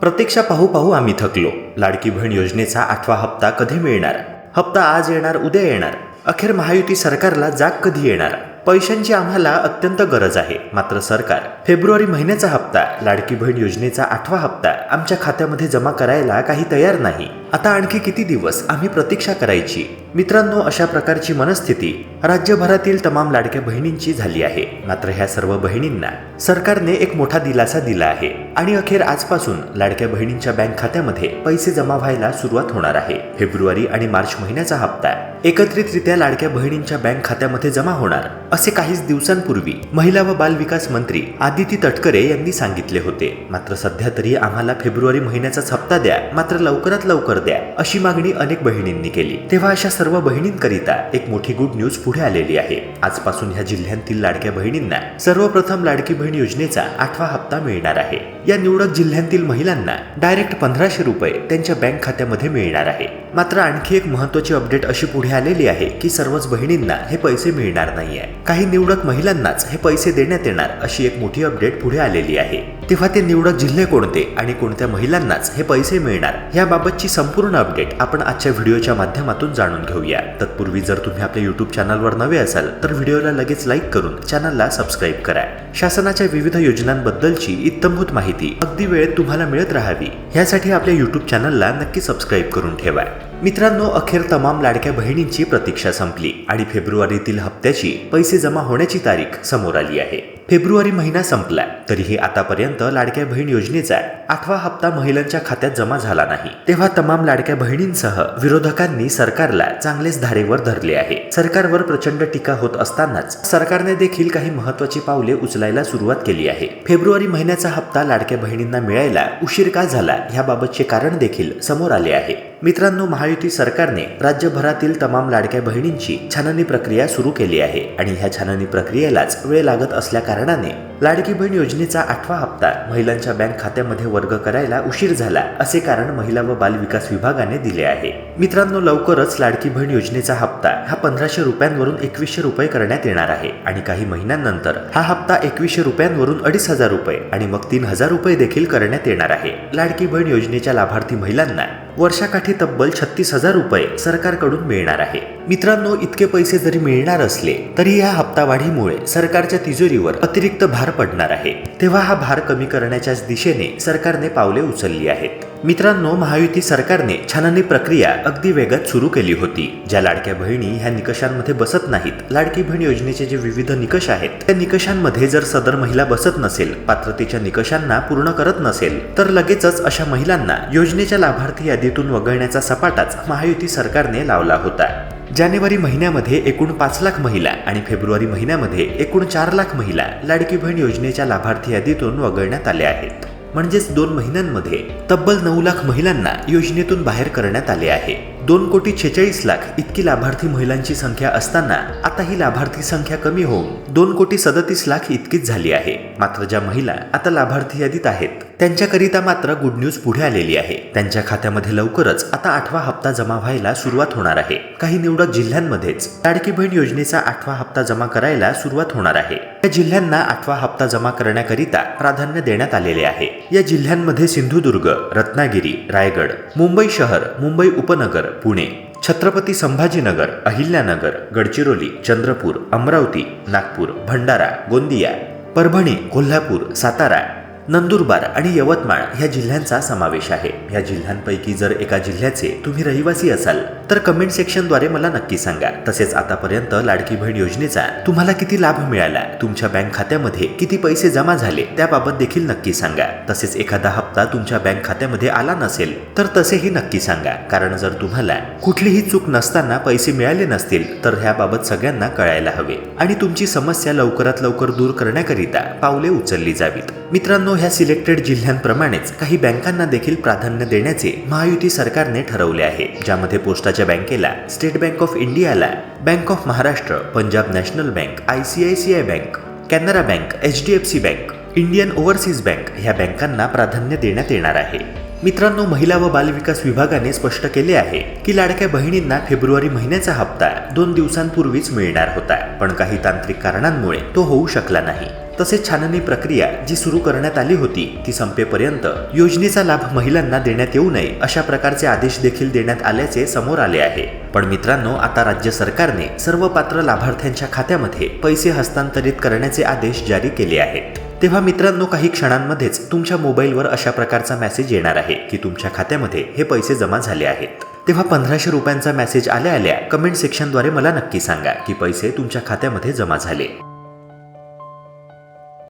प्रतीक्षा पाहू पाहू आम्ही थकलो. लाडकी बहीण योजनेचा आठवा हप्ता कधी मिळणार? हप्ता आज येणार उद्या येणार. अखेर महायुती सरकारला जाग कधी येणार? पैशांची आम्हाला अत्यंत गरज आहे. मात्र सरकार फेब्रुवारी महिन्याचा हप्ता लाडकी बहीण योजनेचा आठवा हप्ता आमच्या खात्यामध्ये जमा करायला काही तयार नाही. आता आणखी किती दिवस आम्ही प्रतीक्षा करायची? मित्रांनो अशा प्रकारची मनस्थिती राज्यभरातील तमाम लाडक्या बहिणींची झाली आहे. मात्र ह्या सर्व बहिणींना सरकारने एक मोठा दिलासा दिला आहे आणि अखेर आजपासून लाडक्या बहिणींच्या बँक खात्यामध्ये पैसे जमा व्हायला सुरुवात होणार आहे. फेब्रुवारी आणि मार्च महिन्याचा हप्ता एकत्रितरित्या लाडक्या बहिणींच्या बँक खात्यामध्ये जमा होणार असे काहीच दिवसांपूर्वी महिला व बाल विकास मंत्री आदिती तटकरे यांनी सांगितले होते. मात्र सध्या तरी आम्हाला फेब्रुवारी महिन्याचाच हप्ता द्या मात्र लवकरात लवकर द्या अशी मागणी अनेक बहिणींनी केली. तेव्हा अशा सर्व बहिणींकरिता एक मोठी गुड न्यूज पुढे आलेली आहे. आजपासून ह्या जिल्ह्यांतील लाडक्या बहिणींना सर्वप्रथम लाडकी बहीण योजनेचा आठवा हप्ता मिळणार आहे. या निवडक जिल्ह्यांतील महिलांना डायरेक्ट पंधराशे रुपये त्यांच्या बँक खात्यामध्ये मिळणार आहे. मात्र आणखी एक महत्वाची अपडेट अशी पुढे आलेली आहे की सर्वच बहिणींना हे पैसे मिळणार नाहीये. काही निवडक महिलांनाच हे पैसे देण्यात येणार अशी एक मोठी अपडेट पुढे आलेली आहे. तेव्हा ते निवडक जिल्हे कोणते आणि कोणत्या महिलांनाच हे पैसे मिळणार? याबाबतची संपूर्ण अपडेट आपण आजच्या व्हिडिओच्या माध्यमातून जाणून घेऊया. तत्पूर्वी जर तुम्ही आपल्या युट्यूब चॅनलवर नवे असाल तर व्हिडिओला लगेच लाईक करून चॅनलला सबस्क्राईब करा. शासनाच्या विविध योजनांबद्दलची इत्तमभूत माहिती अगदी वेळेत तुम्हाला मिळत राहावी. यासाठी आपल्या युट्यूब चॅनलला नक्की सबस्क्राईब करून ठेवा. मित्रांनो अखेर तमाम लाडक्या बहिणींची प्रतीक्षा संपली आणि फेब्रुवारीतील हप्त्याची पैसे जमा होण्याची तारीख समोर आली आहे. फेब्रुवारी महिना संपलाय. तरीही आतापर्यंत लाडक्या बहीण योजनेचा आठवा हप्ता महिलांच्या खात्यात जमा झाला नाही. तेव्हा तमाम लाडक्या बहिणींसह विरोधकांनी सरकारला चांगलेच धारेवर धरले आहे. सरकारवर प्रचंड टीका होत असतानाच सरकारने देखील काही महत्वाची पावले उचलायला सुरुवात केली आहे. फेब्रुवारी महिन्याचा हप्ता लाडक्या बहिणींना मिळायला उशीर का झाला याबाबतचे कारण देखील समोर आले आहे. मित्रांनो महायुती सरकारने राज्यभरातील तमाम लाडक्या बहिणींची छाननी प्रक्रिया सुरू केली आहे आणि ह्या छाननी प्रक्रियेलाच वेळ लागत असल्या कारणाने लाडकी बहीण योजनेचा आठवा हप्ता महिलांच्या बँक खात्यामध्ये वर्ग करायला उशीर झाला असे कारण महिला व बाल विकास विभागाने दिले आहे. मित्रांनो लवकरच लाडकी बहीण योजनेचा हप्ता हा पंधराशे रुपयांवरून एकवीसशे रुपये करण्यात येणार आहे आणि काही महिन्यांनंतर हा हप्ता एकवीसशे रुपयांवरून अडीच हजार रुपये आणि मग तीन हजार रुपये देखील करण्यात येणार आहे. लाडकी बहीण योजनेच्या लाभार्थी महिलांना वर्षाकाठी तब्बल छत्तीस हजार रुपये सरकारकडून मिळणार आहे. मित्रांनो इतके पैसे जरी मिळणार असले तरी या हप्ता वाढीमुळे सरकारच्या तिजोरीवर अतिरिक्त भार पडणार आहे. तेव्हा हा भार कमी करण्याच्याच दिशेने सरकारने पावले उचलली आहेत. मित्रांनो महायुती सरकारने छाननी प्रक्रिया अगदी वेगात सुरू केली होती. ज्या लाडक्या बहिणी ह्या निकषांमध्ये बसत नाहीत लाडकी बहीण योजनेचे जे विविध निकष आहेत त्या निकषांमध्ये जर सदर महिला बसत नसेल पात्रतेच्या निकषांना पूर्ण करत नसेल तर लगेचच अशा महिलांना योजनेच्या लाभार्थी यादीतून वगळण्याचा सपाटाच महायुती सरकारने लावला होता. जानेवारी महिन्यामध्ये एकूण पाच लाख महिला आणि फेब्रुवारी महिन्यामध्ये एकूण चार लाख महिला लाडकी बहीण योजनेच्या लाभार्थी यादीतून वगळण्यात आल्या आहेत. म्हणजेच दोन महिन्यांमध्ये तब्बल नऊ लाख महिलांना योजनेतून बाहेर करण्यात आले आहे. दोन कोटी छेचाळीस लाख इतकी लाभार्थी महिलांची संख्या असताना आता ही लाभार्थी संख्या कमी होऊन दोन कोटी सदतीस लाख इतकीच झाली आहे. मात्र ज्या महिला आता लाभार्थी यादीत आहेत त्यांच्याकरिता मात्र गुड न्यूज पुढे आलेली आहे. त्यांच्या खात्यामध्ये लवकरच आता आठवा हप्ता जमा व्हायला सुरुवात होणार आहे. काही निवडक जिल्ह्यांमध्येच लाडकी बहीण योजनेचा आठवा हप्ता जमा करायला सुरुवात होणार आहे. या जिल्ह्यांना आठवा हप्ता जमा करण्याकरिता प्राधान्य देण्यात आलेले आहे. या जिल्ह्यांमध्ये सिंधुदुर्ग रत्नागिरी रायगड मुंबई शहर मुंबई उपनगर पुणे छत्रपती संभाजीनगर अहिल्यानगर गडचिरोली चंद्रपूर अमरावती नागपूर भंडारा गोंदिया परभणी कोल्हापूर सातारा नंदुरबार आणि यवतमाळ ह्या जिल्ह्यांचा समावेश आहे. या जिल्ह्यांपैकी जर एका जिल्ह्याचे तुम्ही रहिवासी असाल तर कमेंट सेक्शनद्वारे मला नक्की सांगा. तसेच आतापर्यंत लाडकी बहीण योजनेचा तुम्हाला किती लाभ मिळाला तुमच्या बँक खात्यामध्ये किती पैसे जमा झाले त्याबाबत देखील नक्की सांगा. तसेच एखादा हप्ता तुमच्या बँक खात्यामध्ये आला नसेल तर तसेही नक्की सांगा. कारण जर तुम्हाला कुठलीही चूक नसताना पैसे मिळाले नसतील तर ह्याबाबत सगळ्यांना कळायला हवे. आणि तुमची समस्या लवकरात लवकर दूर करण्याकरिता पावले उचलली जावीत. मित्रांनो ह्या सिलेक्टेड जिल्ह्यांप्रमाणेच काही बँकांना देखील प्राधान्य देण्याचे महायुती सरकारने ठरवले आहे ज्यामध्ये पोस्टाच्या बँकेला स्टेट बँक ऑफ इंडियाला bank of Maharashtra Punjab national bank I C I C I bank Canara bank H D F C bank Indian overseas bank ह्या बँकांना प्राधान्य देण्यात येणार आहे. मित्रांनो महिला व बालविकास विभागाने स्पष्ट केले आहे की लाडक्या बहिणींना फेब्रुवारी महिन्याचा हप्ता दोन दिवसांपूर्वीच मिळणार होता पण काही तांत्रिक कारणांमुळे तो होऊ शकला नाही. तसेच छाननी प्रक्रिया जी सुरू करण्यात आली होती ती संपेपर्यंत योजनेचा लाभ महिलांना देण्यात येऊ नये अशा प्रकारचे आदेश देखील देण्यात आल्याचे समोर आले आहे. पण मित्रांनो आता राज्य सरकारने सर्व पात्र लाभार्थ्यांच्या खात्यामध्ये पैसे हस्तांतरित करण्याचे आदेश जारी केले आहेत. तेव्हा मित्रांनो काही क्षणांमध्येच तुमच्या मोबाईलवर अशा प्रकारचा मेसेज येणार आहे की तुमच्या खात्यामध्ये हे पैसे जमा झाले आहेत. तेव्हा पंधराशे रुपयांचा मेसेज आल्या आल्या कमेंट सेक्शनद्वारे मला नक्की सांगा की पैसे तुमच्या खात्यामध्ये जमा झाले.